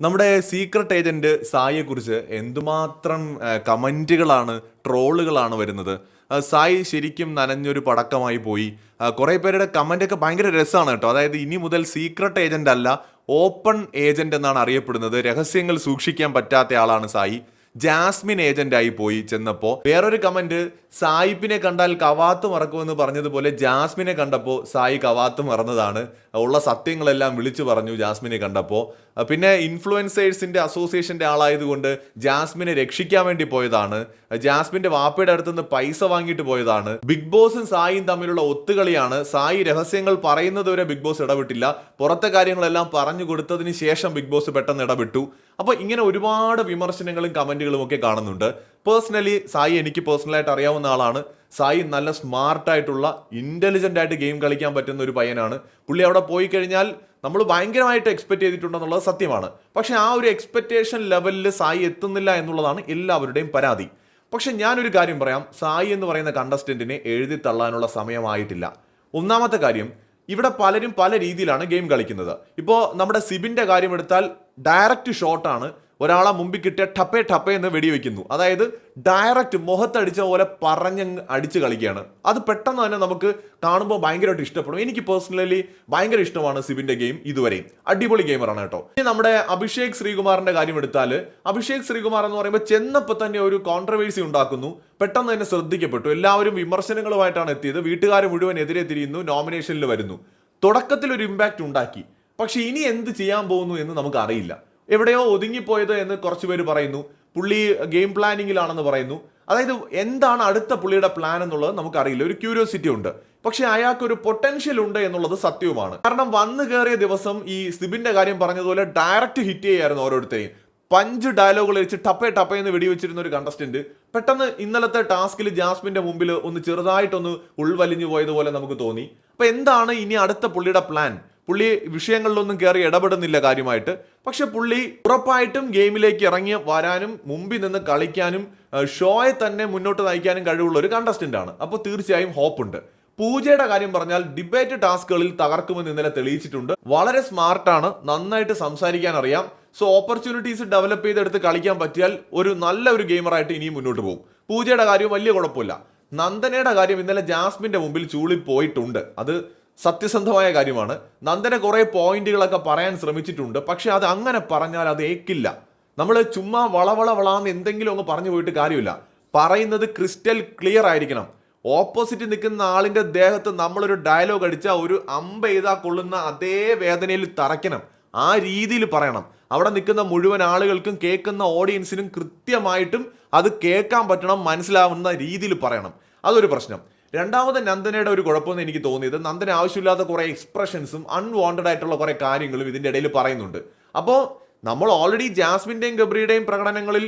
നമ്മുടെ secret agent സായിയെ കുറിച്ച് എന്തുമാത്രം കമന്റുകളാണ് ട്രോളുകളാണ് വരുന്നത്. സായി ശരിക്കും നനഞ്ഞൊരു പടക്കമായി പോയി. കുറെ പേരുടെ ഒക്കെ ഭയങ്കര രസമാണ് കേട്ടോ. അതായത് ഇനി മുതൽ സീക്രട്ട് ഏജന്റ് അല്ല ഓപ്പൺ ഏജന്റ് എന്നാണ് അറിയപ്പെടുന്നത്. രഹസ്യങ്ങൾ സൂക്ഷിക്കാൻ പറ്റാത്ത ആളാണ് സായി. ജാസ്മിൻ ഏജന്റ് ആയി പോയി ചെന്നപ്പോ വേറൊരു കമന്റ് സായിപ്പിനെ കണ്ടാൽ കവാത്ത് മറക്കുമെന്ന് പറഞ്ഞതുപോലെ ജാസ്മിനെ കണ്ടപ്പോൾ സായി കവാത്ത് മറന്നതാണ്. ഉള്ള സത്യങ്ങളെല്ലാം വിളിച്ചു പറഞ്ഞു ജാസ്മിനെ കണ്ടപ്പോൾ പിന്നെ ഇൻഫ്ലുവൻസേഴ്സിന്റെ അസോസിയേഷന്റെ ആളായതുകൊണ്ട് ജാസ്മിനെ രക്ഷിക്കാൻ വേണ്ടി പോയതാണ്. ജാസ്മിന്റെ വാപ്പയുടെ അടുത്തുനിന്ന് പൈസ വാങ്ങിയിട്ട് പോയതാണ്. ബിഗ് ബോസും സായിയും തമ്മിലുള്ള ഒത്തുകളിയാണ്. സായി രഹസ്യങ്ങൾ പറയുന്നത് വരെ ബിഗ് ബോസ് ഇടപെട്ടില്ല പുറത്തെ കാര്യങ്ങളെല്ലാം പറഞ്ഞു കൊടുത്തതിന് ശേഷം ബിഗ് ബോസ് പെട്ടെന്ന് ഇടപെട്ടു അപ്പോൾ ഇങ്ങനെ ഒരുപാട് വിമർശനങ്ങളും കമന്റുകളും ഒക്കെ കാണുന്നുണ്ട്. പേഴ്സണലി സായി എനിക്ക് പേഴ്സണലായിട്ട് അറിയാവുന്ന ആളാണ്. സായി നല്ല സ്മാർട്ടായിട്ടുള്ള ഇന്റലിജന്റ് ആയിട്ട് ഗെയിം കളിക്കാൻ പറ്റുന്ന ഒരു പയ്യനാണ്. പുള്ളി അവിടെ പോയി കഴിഞ്ഞാൽ നമ്മൾ ഭയങ്കരമായിട്ട് എക്സ്പെക്ട് ചെയ്തിട്ടുണ്ടെന്നുള്ളത് സത്യമാണ്. പക്ഷെ ആ ഒരു എക്സ്പെക്ടേഷൻ ലെവലിൽ സായി എത്തുന്നില്ല എന്നുള്ളതാണ് എല്ലാവരുടെയും പരാതി. പക്ഷെ ഞാനൊരു കാര്യം പറയാം. സായി എന്ന് പറയുന്ന കണ്ടസ്റ്റന്റിനെ എഴുതി തള്ളാനുള്ള സമയമായിട്ടില്ല. ഒന്നാമത്തെ കാര്യം ഇവിടെ പലരും പല രീതിയിലാണ് ഗെയിം കളിക്കുന്നത്. ഇപ്പോൾ നമ്മുടെ സിബിന്റെ കാര്യം എടുത്താൽ ഡയറക്റ്റ് ഷോട്ടാണ് ഒരാളെ മുമ്പിൽ കിട്ടിയ ടപ്പേ ടപ്പേ എന്ന് വെടിവെക്കുന്നു. അതായത് ഡയറക്റ്റ് മുഖത്തടിച്ച പോലെ പറഞ്ഞ് അടിച്ച് കളിക്കുകയാണ്. അത് പെട്ടെന്ന് തന്നെ നമുക്ക് കാണുമ്പോൾ ഭയങ്കരമായിട്ട് ഇഷ്ടപ്പെടും. എനിക്ക് പേഴ്സണലി ഭയങ്കര ഇഷ്ടമാണ് സിബിന്റെ ഗെയിം ഇതുവരെയും. അടിപൊളി ഗെയിമറാണ് കേട്ടോ. ഇനി നമ്മുടെ അഭിഷേക് ശ്രീകുമാറിന്റെ കാര്യം എടുത്താൽ അഭിഷേക് ശ്രീകുമാർ എന്ന് പറയുമ്പോൾ ചെന്നപ്പോൾ തന്നെ ഒരു കോൺട്രവേഴ്സി ഉണ്ടാക്കുന്നു. പെട്ടെന്ന് തന്നെ ശ്രദ്ധിക്കപ്പെട്ടു. എല്ലാവരും വിമർശനങ്ങളുമായിട്ടാണ് എത്തിയത്. വീട്ടുകാർ മുഴുവൻ എതിരെ തിരിയുന്നു നോമിനേഷനിൽ വരുന്നു. തുടക്കത്തിൽ ഒരു ഇമ്പാക്റ്റ് ഉണ്ടാക്കി. പക്ഷെ ഇനി എന്ത് ചെയ്യാൻ പോകുന്നു എന്ന് നമുക്ക് അറിയില്ല. എവിടെയോ ഒതുങ്ങിപ്പോയത് എന്ന് കുറച്ച് പേര് പറയുന്നു. പുള്ളി ഗെയിം പ്ലാനിങ്ങിലാണെന്ന് പറയുന്നു. അതായത് എന്താണ് അടുത്ത പുള്ളിയുടെ പ്ലാൻ എന്നുള്ളത് നമുക്കറിയില്ല. ഒരു ക്യൂരിയോസിറ്റി ഉണ്ട്. പക്ഷെ അയാൾക്ക് ഒരു പൊട്ടൻഷ്യൽ ഉണ്ട് എന്നുള്ളത് സത്യവുമാണ്. കാരണം വന്നു കയറിയ ദിവസം ഈ സിബിന്റെ കാര്യം പറഞ്ഞതുപോലെ ഡയറക്റ്റ് ഹിറ്റ് ചെയ്യായിരുന്നു ഓരോരുത്തരെയും. പഞ്ച് ഡയലോഗുകൾ വെച്ച് ടപ്പേ ടപ്പേ എന്ന് വെടിവെച്ചിരുന്ന ഒരു കണ്ടസ്റ്റന്റ് പെട്ടെന്ന് ഇന്നലത്തെ ടാസ്കിൽ ജാസ്മിന്റെ മുമ്പിൽ ഒന്ന് ചെറുതായിട്ടൊന്ന് ഉൾവലിഞ്ഞു പോയതുപോലെ നമുക്ക് തോന്നി. അപ്പൊ എന്താണ് ഇനി അടുത്ത പുള്ളിയുടെ പ്ലാൻ? പുള്ളി വിഷയങ്ങളിലൊന്നും കയറി ഇടപെടുന്നില്ല കാര്യമായിട്ട്. പക്ഷെ പുള്ളി ഉറപ്പായിട്ടും ഗെയിമിലേക്ക് ഇറങ്ങി വരാനും മുമ്പിൽ നിന്ന് കളിക്കാനും ഷോയെ തന്നെ മുന്നോട്ട് നയിക്കാനും കഴിവുള്ള ഒരു കണ്ടസ്റ്റന്റ് ആണ്. അപ്പോൾ തീർച്ചയായും ഹോപ്പ് ഉണ്ട് പൂജയുടെ കാര്യം പറഞ്ഞാൽ ഡിബേറ്റ് ടാസ്കുകളിൽ തകർക്കുമെന്ന് ഇന്നലെ തെളിയിച്ചിട്ടുണ്ട്. വളരെ സ്മാർട്ടാണ് നന്നായിട്ട് സംസാരിക്കാൻ അറിയാം. സോ ഓപ്പർച്യൂണിറ്റീസ് ഡെവലപ്പ് ചെയ്തെടുത്ത് കളിക്കാൻ പറ്റിയാൽ ഒരു നല്ല ഒരു ഗെയിമറായിട്ട് ഇനിയും മുന്നോട്ട് പോകും. പൂജയുടെ കാര്യം വലിയ കുഴപ്പമില്ല. നന്ദനയുടെ കാര്യം ഇന്നലെ ജാസ്മിന്റെ മുമ്പിൽ ചൂളി പോയിട്ടുണ്ട് അത് സത്യസന്ധമായ കാര്യമാണ്. നന്ദന കുറേ പോയിന്റുകളൊക്കെ പറയാൻ ശ്രമിച്ചിട്ടുണ്ട്. പക്ഷെ അത് അങ്ങനെ പറഞ്ഞാൽ അത് ഏക്കില്ല. നമ്മൾ ചുമ്മാ വളവള വളാന്ന് എന്തെങ്കിലും ഒന്ന് പറഞ്ഞു പോയിട്ട് കാര്യമില്ല. പറയുന്നത് ക്രിസ്റ്റൽ ക്ലിയർ ആയിരിക്കണം. ഓപ്പോസിറ്റ് നിൽക്കുന്ന ആളിന്റെ ദേഹത്ത് നമ്മളൊരു ഡയലോഗ് അടിച്ചാൽ ഒരു അമ്പ എഴുതാ കൊള്ളുന്ന അതേ വേദനയിൽ തറയ്ക്കണം. ആ രീതിയിൽ പറയണം. അവിടെ നിൽക്കുന്ന മുഴുവൻ ആളുകൾക്കും കേൾക്കുന്ന ഓഡിയൻസിനും കൃത്യമായിട്ടും അത് കേൾക്കാൻ പറ്റണം മനസ്സിലാവുന്ന രീതിയിൽ പറയണം. അതൊരു പ്രശ്നം. രണ്ടാമത് നന്ദനയുടെ ഒരു കുഴപ്പമെന്ന് എനിക്ക് തോന്നിയത് നന്ദന ആവശ്യമില്ലാത്ത കുറേ എക്സ്പ്രഷൻസും അൺവാണ്ടഡ് ആയിട്ടുള്ള കുറേ കാര്യങ്ങളും ഇതിന്റെ ഇടയിൽ പറയുന്നുണ്ട്. അപ്പോൾ നമ്മൾ ഓൾറെഡി ജാസ്മിന്റെയും ഗബ്രിയുടെയും പ്രകടനങ്ങളിൽ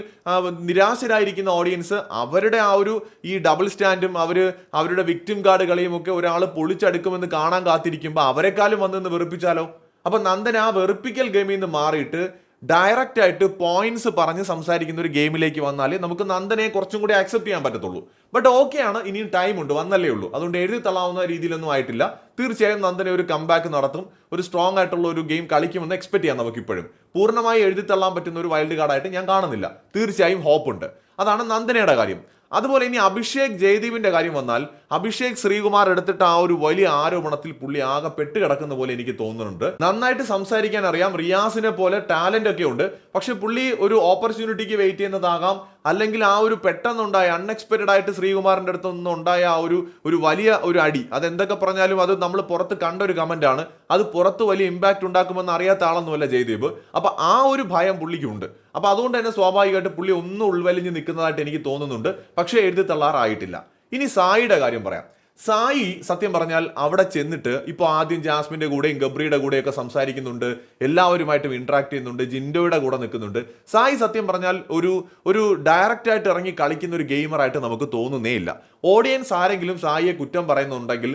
നിരാശരായിരിക്കുന്ന ഓഡിയൻസ് അവരുടെ ആ ഒരു ഈ ഡബിൾ സ്റ്റാൻഡും അവർ അവരുടെ വിക്ടിം കാർഡ് കളിയും ഒക്കെ ഒരാൾ പൊളിച്ചെടുക്കുമെന്ന് കാണാൻ കാത്തിരിക്കുമ്പോൾ അവരെക്കാളും വന്നെന്ന് വെറുപ്പിച്ചാലോ? അപ്പൊ നന്ദൻ ആ വെറുപ്പിക്കൽ ഗെയിമിൽ നിന്ന് മാറിയിട്ട് ഡയറക്റ്റ് ആയിട്ട് പോയിന്റ്സ് പറഞ്ഞ് സംസാരിക്കുന്ന ഒരു ഗെയിമിലേക്ക് വന്നാൽ നമുക്ക് നന്ദനെ കുറച്ചും കൂടി ആക്സെപ്റ്റ് ചെയ്യാൻ പറ്റത്തുള്ളൂ. ബട്ട് ഓക്കെ ആണ് ഇനിയും ടൈം ഉണ്ട് വന്നല്ലേ ഉള്ളൂ. അതുകൊണ്ട് എഴുതി തള്ളാവുന്ന രീതിയിലൊന്നും ആയിട്ടില്ല. തീർച്ചയായും നന്ദനെ ഒരു കംബാക്ക് നടത്തും. ഒരു സ്ട്രോങ് ആയിട്ടുള്ള ഒരു ഗെയിം കളിക്കുമെന്ന് എക്സ്പെക്ട് ചെയ്യാം നമുക്ക് ഇപ്പോഴും പൂർണമായി എഴുതി തള്ളാൻ പറ്റുന്ന ഒരു വൈൽഡ് കാർഡായിട്ട് ഞാൻ കാണുന്നില്ല. തീർച്ചയായും ഹോപ്പ് ഉണ്ട്. അതാണ് നന്ദനയുടെ കാര്യം. അതുപോലെ ഇനി അഭിഷേക് ജയദീപിന്റെ കാര്യം വന്നാൽ അഭിഷേക് ശ്രീകുമാർ എടുത്തിട്ട് ആ ഒരു വലിയ ആരോപണത്തിൽ പുള്ളി ആകെ പെട്ട് കിടക്കുന്ന പോലെ എനിക്ക് തോന്നുന്നുണ്ട്. നന്നായിട്ട് സംസാരിക്കാൻ അറിയാം. റിയാസിനെ പോലെ ടാലന്റ് ഒക്കെ ഉണ്ട്. പക്ഷെ പുള്ളി ഒരു ഓപ്പർച്യൂണിറ്റിക്ക് വെയിറ്റ് ചെയ്യുന്നതാകാം. അല്ലെങ്കിൽ ആ ഒരു പെട്ടെന്നുണ്ടായ അൺഎക്സ്പെക്റ്റഡ് ആയിട്ട് ശ്രീകുമാറിന്റെ അടുത്ത് നിന്ന് ഉണ്ടായ ആ ഒരു ഒരു വലിയ ഒരു അടി. അത് എന്തൊക്കെ പറഞ്ഞാലും അത് നമ്മൾ പുറത്ത് കണ്ട ഒരു കമന്റ് ആണ്. അത് പുറത്ത് വലിയ ഇമ്പാക്റ്റ് ഉണ്ടാക്കുമെന്ന് അറിയാത്ത ആളൊന്നുമല്ല ജയദീപ്. അപ്പോൾ ആ ഒരു ഭയം പുള്ളിക്കുണ്ട്. അപ്പോൾ അതുകൊണ്ട് തന്നെ സ്വാഭാവികമായിട്ട് പുള്ളി ഒന്നും ഉൾവലിഞ്ഞ് നിൽക്കുന്നതായിട്ട് എനിക്ക് തോന്നുന്നുണ്ട്. പക്ഷേ എഴുതി തള്ളാറായിട്ടില്ല ഇനി സായിയുടെ കാര്യം പറയാം. സായി സത്യം പറഞ്ഞാൽ അവിടെ ചെന്നിട്ട് ഇപ്പോൾ ആദ്യം ജാസ്മിന്റെ കൂടെയും ഗബ്രിയുടെ കൂടെയൊക്കെ സംസാരിക്കുന്നുണ്ട്. എല്ലാവരുമായിട്ടും ഇൻട്രാക്ട് ചെയ്യുന്നുണ്ട്. ജിൻഡോയുടെ കൂടെ നിൽക്കുന്നുണ്ട്. സായി സത്യം പറഞ്ഞാൽ ഒരു ഒരു ഡയറക്റ്റായിട്ട് ഇറങ്ങി കളിക്കുന്ന ഒരു ഗെയിമറായിട്ട് നമുക്ക് തോന്നുന്നേ ഇല്ല. ഓഡിയൻസ് ആരെങ്കിലും സായിയെ കുറ്റം പറയുന്നുണ്ടെങ്കിൽ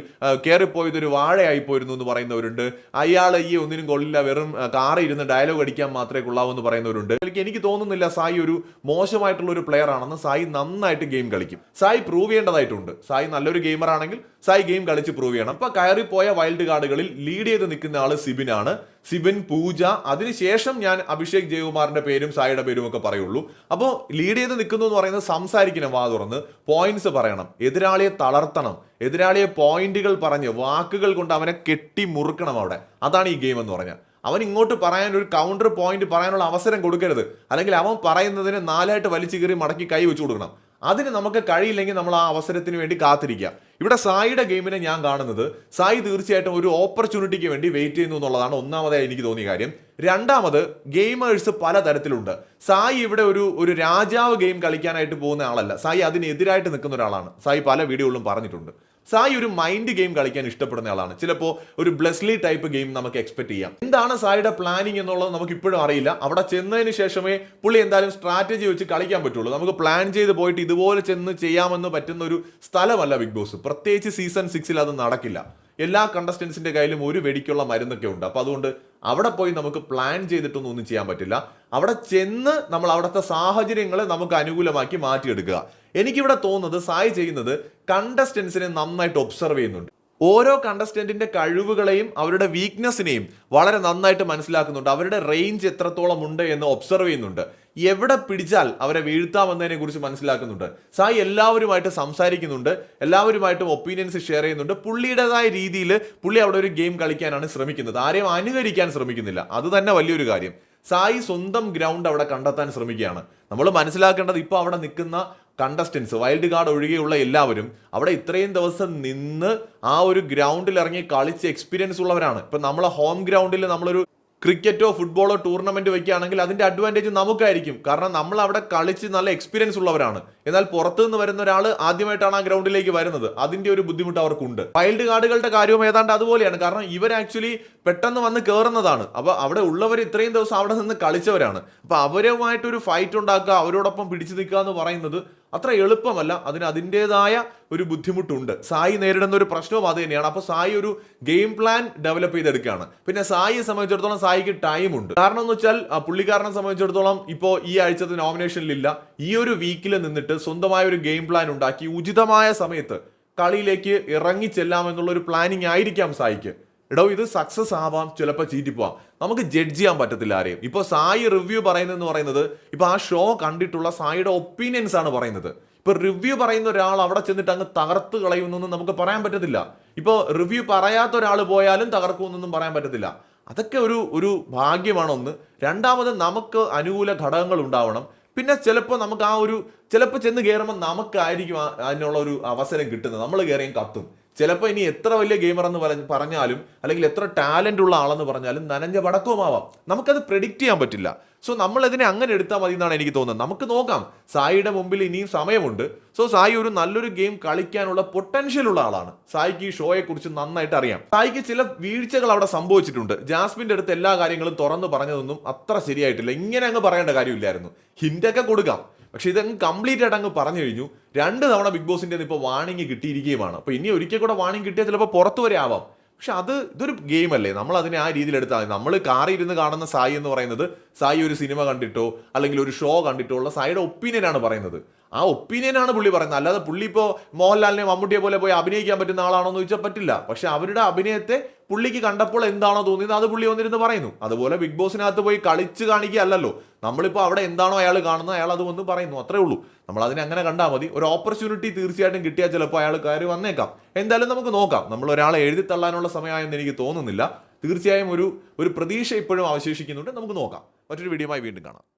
കയറിപ്പോയതൊരു വാഴയായി പോയിരുന്നു എന്ന് പറയുന്നവരുണ്ട്. അയാൾ ഈ ഒന്നിനും കൊള്ളില്ല. വെറും കാറി ഇരുന്ന് ഡയലോഗ് അടിക്കാൻ മാത്രമേ കൊള്ളാവൂ എന്ന് പറയുന്നവരുണ്ട്. എനിക്ക് എനിക്ക് തോന്നുന്നില്ല സായി ഒരു മോശമായിട്ടുള്ള ഒരു പ്ലെയർ ആണെന്ന് സായി നന്നായിട്ട് ഗെയിം കളിക്കും. സായി പ്രൂവ് ചെയ്യേണ്ടതായിട്ടുണ്ട്. സായി നല്ലൊരു ഗെയിമർ ആണെങ്കിൽ ആണെങ്കിൽ സായി ഗെയിം കളിച്ച് പ്രൂവ് ചെയ്യണം. അപ്പൊ കയറി പോയ വൈൽഡ് കാർഡുകളിൽ ലീഡ് ചെയ്ത് നിൽക്കുന്ന ആൾ സിബിൻ ആണ്. സിബിൻ പൂജ അതിനുശേഷം ഞാൻ അഭിഷേക് ജയകുമാറിന്റെ പേരും സായിയുടെ പേരും ഒക്കെ പറയുള്ളൂ. അപ്പോൾ ലീഡ് ചെയ്ത് നിൽക്കുന്നു എന്ന് പറയുന്നത് സംസാരിക്കണം വാ തുറന്ന്. പോയിന്റ്സ് പറയണം. എതിരാളിയെ തളർത്തണം. എതിരാളിയെ പോയിന്റുകൾ പറഞ്ഞ് വാക്കുകൾ കൊണ്ട് അവനെ കെട്ടി മുറുക്കണം അവിടെ. അതാണ് ഈ ഗെയിം എന്ന് പറഞ്ഞാൽ. അവൻ ഇങ്ങോട്ട് പറയാൻ ഒരു കൗണ്ടർ പോയിന്റ് പറയാനുള്ള അവസരം കൊടുക്കരുത്. അല്ലെങ്കിൽ അവൻ പറയുന്നതിന് നാലായിട്ട് വലിച്ചു കയറി മടക്കി കൈ വെച്ചു കൊടുക്കണം. അതിന് നമുക്ക് കഴിയില്ലെങ്കിൽ നമ്മൾ ആ അവസരത്തിന് വേണ്ടി കാത്തിരിക്കുക. ഇവിടെ സായിയുടെ ഗെയിമിനെ ഞാൻ കാണുന്നത് സായി തീർച്ചയായിട്ടും ഒരു ഓപ്പർച്യൂണിറ്റിക്ക് വേണ്ടി വെയിറ്റ് ചെയ്യുന്നു എന്നുള്ളതാണ് ഒന്നാമതായി എനിക്ക് തോന്നിയ കാര്യം. രണ്ടാമത് ഗെയിമേഴ്സ് പലതരത്തിലുണ്ട്. സായി ഇവിടെ ഒരു ഒരു രാജാവ് ഗെയിം കളിക്കാനായിട്ട് പോകുന്ന ആളല്ല. സായി അതിനെതിരായിട്ട് നിൽക്കുന്ന ഒരാളാണ്. സായി പല വീഡിയോകളിലും പറഞ്ഞിട്ടുണ്ട്. സായി ഒരു മൈൻഡ് ഗെയിം കളിക്കാൻ ഇഷ്ടപ്പെടുന്ന ആളാണ്. ചിലപ്പോൾ ഒരു ബ്ലെസ്ലി ടൈപ്പ് ഗെയിം നമുക്ക് എക്സ്പെക്ട് ചെയ്യാം. എന്താണ് സായിയുടെ പ്ലാനിങ് എന്നുള്ളത് നമുക്ക് ഇപ്പോഴും അറിയില്ല. അവിടെ ചെന്നതിന് ശേഷമേ പുള്ളി എന്തായാലും സ്ട്രാറ്റജി വെച്ച് കളിക്കാൻ പറ്റുള്ളൂ. നമുക്ക് പ്ലാൻ ചെയ്ത് പോയിട്ട് ഇതുപോലെ ചെന്ന് ചെയ്യാമെന്ന് പറ്റുന്ന ഒരു സ്ഥലമല്ല ബിഗ് ബോസ് പ്രത്യേകിച്ച് സീസൺ സിക്സിൽ അത് നടക്കില്ല. എല്ലാ കണ്ടസ്റ്റൻസിന്റെ കയ്യിലും ഒരു വെടിക്കുള്ള മരുന്നൊക്കെ ഉണ്ട്. അപ്പോൾ അതുകൊണ്ട് അവിടെ പോയി നമുക്ക് പ്ലാൻ ചെയ്തിട്ടൊന്നും ഒന്നും ചെയ്യാൻ പറ്റില്ല. അവിടെ ചെന്ന് നമ്മൾ അവിടുത്തെ സാഹചര്യങ്ങളെ നമുക്ക് അനുകൂലമാക്കി മാറ്റിയെടുക്കുക. എനിക്കിവിടെ തോന്നുന്നത് സായി ചെയ്യുന്നത് കണ്ടസ്റ്റൻസിനെ നന്നായിട്ട് ഒബ്സർവ് ചെയ്യുന്നുണ്ട്. ഓരോ കണ്ടസ്റ്റന്റിന്റെ കഴിവുകളെയും അവരുടെ വീക്ക്നെസ്സിനെയും വളരെ നന്നായിട്ട് മനസ്സിലാക്കുന്നുണ്ട്. അവരുടെ റേഞ്ച് എത്രത്തോളം ഉണ്ട് എന്ന് ഒബ്സർവ് ചെയ്യുന്നുണ്ട്. എവിടെ പിടിച്ചാൽ അവരെ വീഴ്ത്താമെന്നതിനെ കുറിച്ച് മനസ്സിലാക്കുന്നുണ്ട്. സായി എല്ലാവരുമായിട്ട് സംസാരിക്കുന്നുണ്ട് എല്ലാവരുമായിട്ടും ഒപ്പീനിയൻസ് ഷെയർ ചെയ്യുന്നുണ്ട്. പുള്ളിയുടേതായ രീതിയിൽ പുള്ളി അവിടെ ഒരു ഗെയിം കളിക്കാനാണ് ശ്രമിക്കുന്നത്. ആരെയും അനുകരിക്കാൻ ശ്രമിക്കുന്നില്ല. അത് തന്നെ വലിയൊരു കാര്യം. സായി സ്വന്തം ഗ്രൗണ്ട് അവിടെ കണ്ടെത്താൻ ശ്രമിക്കുകയാണ്. നമ്മൾ മനസ്സിലാക്കേണ്ടത് ഇപ്പോൾ അവിടെ നിൽക്കുന്ന കണ്ടസ്റ്റൻസ് വൈൽഡ് കാർഡ് ഒഴികെയുള്ള എല്ലാവരും അവിടെ ഇത്രയും ദിവസം നിന്ന് ആ ഒരു ഗ്രൗണ്ടിൽ ഇറങ്ങി കളിച്ച് എക്സ്പീരിയൻസ് ഉള്ളവരാണ്. ഇപ്പം നമ്മളെ ഹോം ഗ്രൗണ്ടിൽ നമ്മളൊരു ക്രിക്കറ്റോ ഫുട്ബോളോ ടൂർണമെന്റ് വയ്ക്കുകയാണെങ്കിൽ അതിന്റെ അഡ്വാന്റേജ് നമുക്കായിരിക്കും. കാരണം നമ്മൾ അവിടെ കളിച്ച് നല്ല എക്സ്പീരിയൻസ് ഉള്ളവരാണ്. എന്നാൽ പുറത്തു നിന്ന് വരുന്ന ഒരാൾ ആദ്യമായിട്ടാണ് ആ ഗ്രൗണ്ടിലേക്ക് വരുന്നത്. അതിന്റെ ഒരു ബുദ്ധിമുട്ട് അവർക്കുണ്ട്. വൈൽഡ് കാർഡുകളുടെ കാര്യവും ഏതാണ്ട് അതുപോലെയാണ്. കാരണം ഇവർ ആക്ച്വലി പെട്ടെന്ന് വന്ന് കയറുന്നതാണ് അപ്പൊ അവിടെ ഉള്ളവർ ഇത്രയും ദിവസം അവിടെ നിന്ന് കളിച്ചവരാണ്. അപ്പൊ അവരുമായിട്ടൊരു ഫൈറ്റ് ഉണ്ടാക്കുക അവരോടൊപ്പം പിടിച്ചു നിൽക്കുക എന്ന് പറയുന്നത് അത്ര എളുപ്പമല്ല. അതിന് അതിന്റെതായ ഒരു ബുദ്ധിമുട്ടുണ്ട്. സായി നേരിടുന്ന ഒരു പ്രശ്നവും അത് തന്നെയാണ്. അപ്പോൾ സായി ഒരു ഗെയിം പ്ലാൻ ഡെവലപ്പ് ചെയ്തെടുക്കുകയാണ്. പിന്നെ സായിയെ സംബന്ധിച്ചിടത്തോളം സായിക്ക് ടൈം ഉണ്ട്. കാരണം എന്ന് വെച്ചാൽ പുള്ളിക്കാരനെ സംബന്ധിച്ചിടത്തോളം ഇപ്പോൾ ഈ ആഴ്ചത്തെ നോമിനേഷനിലില്ല ഈ ഒരു വീക്കിൽ നിന്നിട്ട് സ്വന്തമായ ഒരു ഗെയിം പ്ലാൻ ഉണ്ടാക്കി ഉചിതമായ സമയത്ത് കളിയിലേക്ക് ഇറങ്ങി ചെല്ലാമെന്നുള്ള ഒരു പ്ലാനിങ് ആയിരിക്കാം സായിക്ക്. എടോ ഇത് സക്സസ് ആവാം ചിലപ്പോൾ ചീറ്റിപ്പോവാം നമുക്ക് ജഡ്ജ് ചെയ്യാൻ പറ്റത്തില്ല ആരെയും. ഇപ്പോൾ സായി റിവ്യൂ പറയുന്നതെന്ന് പറയുന്നത് ഇപ്പോൾ ആ ഷോ കണ്ടിട്ടുള്ള സായിയുടെ ഒപ്പീനിയൻസ് ആണ് പറയുന്നത്. ഇപ്പോൾ റിവ്യൂ പറയുന്ന ഒരാൾ അവിടെ ചെന്നിട്ട് അങ്ങ് തകർത്ത് കളയുന്നൊന്നും നമുക്ക് പറയാൻ പറ്റത്തില്ല. ഇപ്പോൾ റിവ്യൂ പറയാത്ത ഒരാൾ പോയാലും തകർക്കുമെന്നൊന്നും പറയാൻ പറ്റത്തില്ല. അതൊക്കെ ഒരു ഒരു ഭാഗ്യമാണ് ഒന്ന് രണ്ടാമത് നമുക്ക് അനുകൂല ഘടകങ്ങൾ ഉണ്ടാവണം. പിന്നെ ചിലപ്പോൾ നമുക്ക് ആ ഒരു ചിലപ്പോൾ ചെന്ന് കയറുമ്പോൾ നമുക്കായിരിക്കും അതിനുള്ള ഒരു അവസരം കിട്ടുന്നത്. നമ്മൾ കയറിയും കത്തും. ചിലപ്പോൾ ഇനി എത്ര വലിയ ഗെയിമർ എന്ന് പറഞ്ഞ് പറഞ്ഞാലും അല്ലെങ്കിൽ എത്ര ടാലന്റ് ഉള്ള ആളെന്ന് പറഞ്ഞാലും നനഞ്ഞ പടക്കവുമാവാം നമുക്കത് പ്രെഡിക്റ്റ് ചെയ്യാൻ പറ്റില്ല. സോ നമ്മളതിനെ അങ്ങനെ എടുത്താൽ മതി എന്നാണ് എനിക്ക് തോന്നുന്നത്. നമുക്ക് നോക്കാം. സായിയുടെ മുമ്പിൽ ഇനിയും സമയമുണ്ട്. സോ സായി ഒരു നല്ലൊരു ഗെയിം കളിക്കാനുള്ള പൊട്ടൻഷ്യൽ ഉള്ള ആളാണ്. സായിക്ക് ഈ ഷോയെ കുറിച്ച് നന്നായിട്ട് അറിയാം. സായിക്ക് ചില വീഴ്ചകൾ അവിടെ സംഭവിച്ചിട്ടുണ്ട്. ജാസ്മിന്റെ അടുത്ത് എല്ലാ കാര്യങ്ങളും തുറന്നു പറഞ്ഞതൊന്നും അത്ര ശരിയായിട്ടില്ല. ഇങ്ങനെ അങ്ങ് പറയേണ്ട കാര്യമില്ലായിരുന്നു. ഹിന്റൊക്കെ കൊടുക്കാം. പക്ഷെ ഇതങ്ങ് കംപ്ലീറ്റ് ആയിട്ട് അങ്ങ് പറഞ്ഞു കഴിഞ്ഞു. രണ്ട് തവണ ബിഗ് ബോസിന്റെ ഇപ്പോൾ വാണിംഗ് കിട്ടിയിരിക്കുകയുമാണ്. അപ്പോൾ ഇനി ഒരിക്കൽ കൂടെ വാണിംഗ് കിട്ടിയാൽ ചിലപ്പോൾ പുറത്തു വരെ ആവാം. പക്ഷെ അത് ഇതൊരു ഗെയിം അല്ലേ? നമ്മൾ അതിനെ ആ രീതിയിൽ എടുത്താൽ നമ്മൾ കാറി ഇരുന്ന് കാണുന്ന സായി എന്ന് പറയുന്നത് സായി ഒരു സിനിമ കണ്ടിട്ടോ അല്ലെങ്കിൽ ഒരു ഷോ കണ്ടിട്ടോ ഉള്ള സായിയുടെ ഒപ്പീനിയനാണ് പറയുന്നത്. ആ ഒപ്പീനിയനാണ് പുള്ളി പറയുന്നത്. അല്ലാതെ പുള്ളി ഇപ്പോൾ മോഹൻലാലിനെ മമ്മൂട്ടിയെ പോലെ പോയി അഭിനയിക്കാൻ പറ്റുന്ന ആളാണോ എന്ന് ചോദിച്ചാൽ പറ്റില്ല. പക്ഷെ അവരുടെ അഭിനയത്തെ പുള്ളിക്ക് കണ്ടപ്പോൾ എന്താണോ തോന്നിയത് അത് പുള്ളി വന്നിരുന്ന് പറയുന്നു. അതുപോലെ ബിഗ് ബോസിനകത്ത് പോയി കളിച്ച് കാണിക്കുകയല്ലല്ലോ. നമ്മളിപ്പോൾ അവിടെ എന്താണോ അയാൾ കാണുന്നത് അയാൾ അത് വന്ന് പറയുന്നു. അത്രേ ഉള്ളൂ. നമ്മൾ അതിനെ അങ്ങനെ കണ്ടാൽ മതി. ഒരു ഓപ്പർച്യൂണിറ്റി തീർച്ചയായിട്ടും കിട്ടിയാൽ ചിലപ്പോൾ അയാൾ കയറി വന്നേക്കാം. എന്തായാലും നമുക്ക് നോക്കാം. നമ്മൾ ഒരാളെ എഴുതി തള്ളാനുള്ള സമയമായെന്ന് എനിക്ക് തോന്നുന്നില്ല. തീർച്ചയായും ഒരു ഒരു പ്രതീക്ഷ ഇപ്പോഴും അവശേഷിക്കുന്നുണ്ട്. നമുക്ക് നോക്കാം. മറ്റൊരു വീഡിയോയുമായി വീണ്ടും കാണാം.